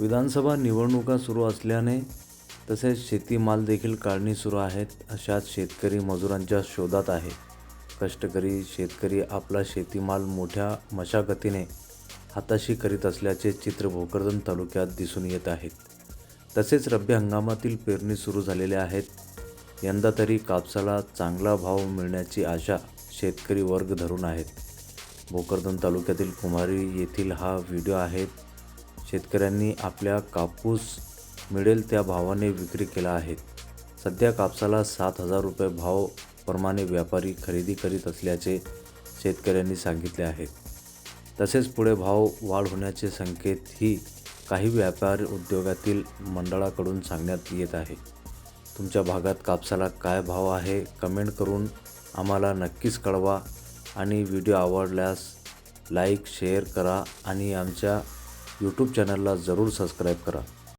विधानसभा निवडणुका सुरू असल्याने तसेच शेतीमाल देखील काढणी सुरू आहेत अशात शेतकरी मजुरांच्या शोधात आहे. कष्टकरी शेतकरी आपला शेतीमाल मोठ्या मशागतीने हाताशी करीत असल्याचे चित्र भोकरदन तालुक्यात दिसून येत आहेत. तसेच रब्बी हंगामातील पेरणी सुरू झालेले आहेत. यंदा तरी कापसाला चांगला भाव मिळण्याची आशा शेतकरी वर्ग धरून आहेत. भोकरदन तालुक्यातील कुमारी येथील हा व्हिडिओ आहे. शेतकऱ्यांनी आपल्या कापूस मिळेल त्या भावाने विक्री केला आहे. सध्या कापसाला सात हजार रुपये भाव प्रमाणे व्यापारी खरेदी करीत असल्याचे शेतकऱ्यांनी सांगितले आहे. तसेच पुढे भाव वाढ होण्याचे संकेतही काही व्यापार उद्योगातील मंडळाकडून सांगण्यात येत आहे. तुमच्या भागात कापसाला काय भाव आहे कमेंट करून आम्हाला नक्कीच कळवा आणि व्हिडिओ आवडल्यास लाईक शेअर करा आणि आमच्या यूट्यूब चॅनलला जरूर सबस्क्राईब करा.